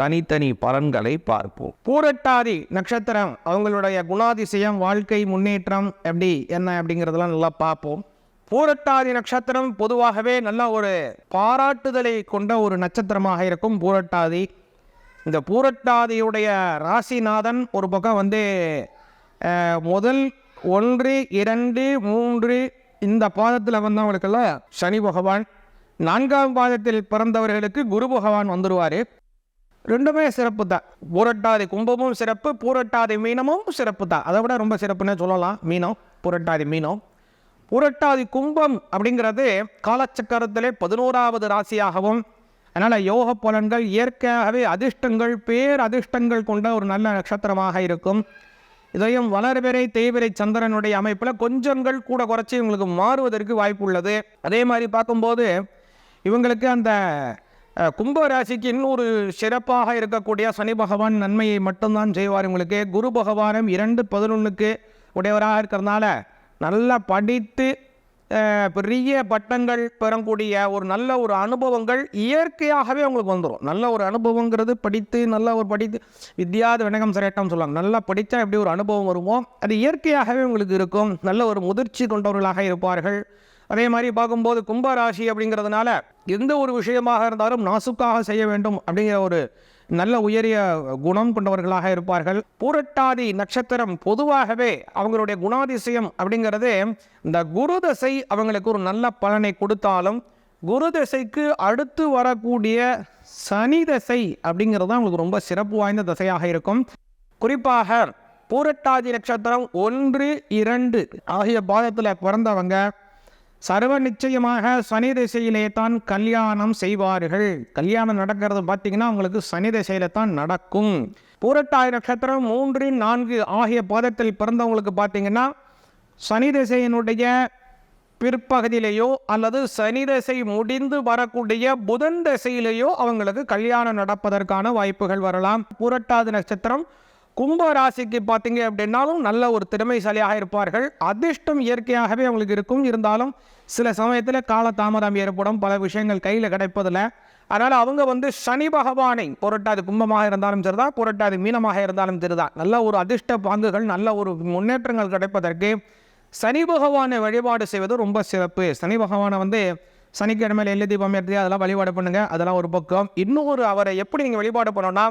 தனித்தனி பலன்களை பார்ப்போம். பூரட்டாதி நட்சத்திரம் அவங்களுடைய குணாதிசயம் வாழ்க்கை முன்னேற்றம் எப்படி என்ன அப்படிங்கிறதெல்லாம் நல்லா பார்ப்போம். பூரட்டாதி நட்சத்திரம் பொதுவாகவே நல்ல ஒரு பாராட்டுதலை கொண்ட ஒரு நட்சத்திரமாக இருக்கும் பூரட்டாதி. இந்த பூரட்டாதியுடைய ராசிநாதன் ஒரு பக்கம் வந்து முதல் ஒன்று இரண்டு மூன்று இந்த பாதத்தில் வந்தவங்களுக்கெல்லாம் சனி பகவான். நான்காம் பாதத்தில் பிறந்தவர்களுக்கு குரு பகவான் வந்துடுவார் ரெண்டுமே சிறப்பு தான். பூரட்டாதி கும்பமும் சிறப்பு பூரட்டாதி மீனமும் சிறப்பு தான். அதை விட ரொம்ப சிறப்புன்னே சொல்லலாம். மீனம் பூரட்டாதி மீனம். பூரட்டாதி கும்பம் அப்படிங்கிறது காலச்சக்கரத்திலே பதினோராவது ராசியாகவும் அதனால் யோக பலன்கள் இயற்கையாகவே அதிர்ஷ்டங்கள் பேர் அதிர்ஷ்டங்கள் கொண்ட ஒரு நல்ல நட்சத்திரமாக இருக்கும். இதையும் வளர்பிறை தேய்பிறை சந்திரனுடைய அமைப்பில் கொஞ்சங்கள் கூட குறைச்சி இவங்களுக்கு மாறுவதற்கு வாய்ப்பு உள்ளது. அதே மாதிரி பார்க்கும்போது இவங்களுக்கு அந்த கும்ப ராசிக்கு இன்னொரு சிறப்பாக இருக்கக்கூடிய சனி பகவான் நன்மையை மட்டும்தான் செய்வார் உங்களுக்கு. குரு பகவானும் இரண்டு பதினொன்றுக்கு உடையவராக இருக்கிறதுனால நல்லா படித்து பெரிய பட்டங்கள் பெறக்கூடிய ஒரு நல்ல ஒரு அனுபவங்கள் இயற்கையாகவே உங்களுக்கு வந்துடும் நல்ல ஒரு அனுபவங்கிறது படித்து நல்ல ஒரு படித்து வித்யாத வினகம் சிரேட்டம் சொல்லுவாங்க. நல்லா படித்தா எப்படி ஒரு அனுபவம் வருமோ அது இயற்கையாகவே உங்களுக்கு இருக்கும். நல்ல ஒரு முதிர்ச்சி கொண்டவர்களாக இருப்பார்கள். அதே மாதிரி பார்க்கும்போது கும்பராசி அப்படிங்கிறதுனால எந்த ஒரு விஷயமாக இருந்தாலும் நாசுக்காக செய்ய வேண்டும் அப்படிங்கிற ஒரு நல்ல உயரிய குணம் கொண்டவர்களாக இருப்பார்கள். பூரட்டாதி நட்சத்திரம் பொதுவாகவே அவங்களுடைய குணாதிசயம் அப்படிங்கிறது இந்த குரு தசை அவங்களுக்கு ஒரு நல்ல பலனை கொடுத்தாலும் குரு தசைக்கு அடுத்து வரக்கூடிய சனி தசை அப்படிங்கிறது தான் அவங்களுக்கு ரொம்ப சிறப்பு வாய்ந்த தசையாக இருக்கும். குறிப்பாக பூரட்டாதி நட்சத்திரம் ஒன்று இரண்டு ஆகிய பாதத்தில் பிறந்தவங்க சர்வ நிச்சயமாக சனி திசையிலே தான் கல்யாணம் செய்வார்கள். கல்யாணம் நடக்கிறது பார்த்தீங்கன்னா உங்களுக்கு சனி திசையில தான் நடக்கும். பூரட்டாய் நட்சத்திரம் மூன்று நான்கு ஆகிய பாதத்தில் பிறந்தவங்களுக்கு பார்த்தீங்கன்னா சனி திசையினுடைய பிற்பகுதியிலேயோ அல்லது சனி திசை முடிந்து வரக்கூடிய புதன் திசையிலேயோ அவங்களுக்கு கல்யாணம் நடப்பதற்கான வாய்ப்புகள் வரலாம். புரட்டாதி நட்சத்திரம் கும்ப ராசிக்கு பார்த்தீங்க அப்படின்னாலும் நல்ல ஒரு திறமைசாலியாக இருப்பார்கள். அதிர்ஷ்டம் இயற்கையாகவே அவங்களுக்கு இருக்கும். இருந்தாலும் சில சமயத்தில் காலதாமதம் ஏற்படும். பல விஷயங்கள் கையில் கிடைப்பதில்லை. அதனால் அவங்க வந்து சனி பகவானை புரட்டாது கும்பமாக இருந்தாலும் சரிதான் புரட்டாது மீனமாக இருந்தாலும் சரிதான். நல்ல ஒரு அதிர்ஷ்ட பாங்குகள் நல்ல ஒரு முன்னேற்றங்கள் கிடைப்பதற்கு சனி பகவானை வழிபாடு செய்வது ரொம்ப சிறப்பு. சனி பகவானை வந்து சனிக்கிழமையில் எள்ளு தீபம் ஏற்றி அதெல்லாம் வழிபாடு பண்ணுங்க. அதெல்லாம் ஒரு பக்கம். இன்னொரு அவரை எப்படி நீங்கள் வழிபாடு பண்ணோன்னா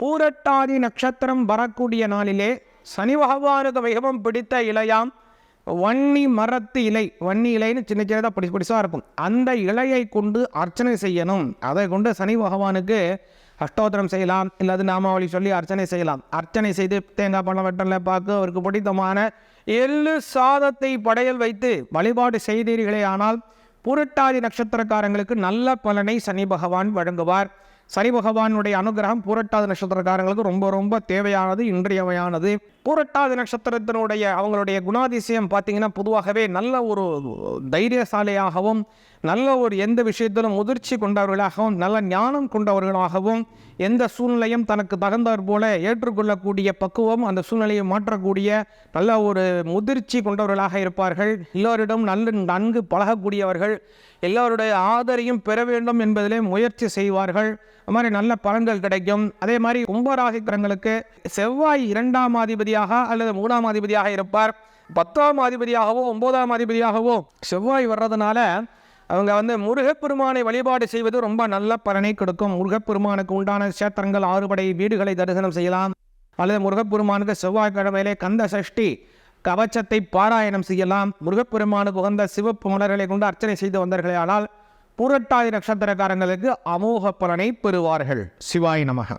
பூரட்டாதி நட்சத்திரம் வரக்கூடிய நாளிலே சனி பகவானுக்கு மிகவும் பிடித்த இலையாம் வன்னி மரத்து இலை. வன்னி இலைன்னு சின்ன சின்னதாக பிடிச்சு பிடிச்சா இருக்கும். அந்த இலையை கொண்டு அர்ச்சனை செய்யணும். அதை கொண்டு சனி பகவானுக்கு அஷ்டோத்திரம் செய்யலாம். இல்லாது நாமாவளி சொல்லி அர்ச்சனை செய்யலாம். அர்ச்சனை செய்து தேங்காய் பழம் வெட்டல பார்க்க அவருக்கு பிடித்தமான எள்ளு சாதத்தை படையல் வைத்து வழிபாடு செய்தீர்களே ஆனால் புரட்டாதி நட்சத்திரக்காரங்களுக்கு நல்ல பலனை சனி பகவான் வழங்குவார். சனி பகவானுடைய அனுகிரகம் பூரட்டாதி நட்சத்திரக்காரங்களுக்கு ரொம்ப ரொம்ப தேவையானது இன்றியமையானது. பூரட்டாதி நட்சத்திரத்தினுடைய அவங்களுடைய குணாதிசயம் பார்த்தீங்கன்னா பொதுவாகவே நல்ல ஒரு தைரியசாலியாகவும் நல்ல ஒரு எந்த விஷயத்திலும் முதிர்ச்சி கொண்டவர்களாகவும் நல்ல ஞானம் கொண்டவர்களாகவும் எந்த சூழ்நிலையும் தனக்கு தகுந்தாற் போல ஏற்றுக்கொள்ளக்கூடிய பக்குவம் அந்த சூழ்நிலையை மாற்றக்கூடிய நல்ல ஒரு முதிர்ச்சி கொண்டவர்களாக இருப்பார்கள். எல்லோரிடம் நல்ல நன்கு பழகக்கூடியவர்கள் எல்லோருடைய ஆதரையும் பெற வேண்டும் என்பதிலே முயற்சி செய்வார்கள். அது மாதிரி நல்ல பலன்கள் கிடைக்கும். அதே மாதிரி கும்பராசிக்காரங்களுக்கு செவ்வாய் இரண்டாம் அதிபதியாக அல்லது மூணாம் அதிபதியாக இருப்பார். பத்தாம் அதிபதியாகவோ ஒன்பதாம் அதிபதியாகவோ செவ்வாய் வர்றதுனால அவங்க வந்து முருகப்பெருமானை வழிபாடு செய்வது ரொம்ப நல்ல பலனை கொடுக்கும். முருகப்பெருமானுக்கு உண்டான சேத்திரங்கள் ஆறுபடை வீடுகளை தரிசனம் செய்யலாம். அல்லது முருகப்பெருமானுக்கு செவ்வாய்க்கிழமையிலே கந்த சஷ்டி கவச்சத்தை பாராயணம் செய்யலாம். முருகப்பெருமானுக்கு உகந்த சிவப்பு மலர்களை கொண்டு அர்ச்சனை செய்து வந்தார்களே ஆனால் புரட்டாதி நட்சத்திரக்காரங்களுக்கு அமோக பலனை பெறுவார்கள். சிவாய் நமக.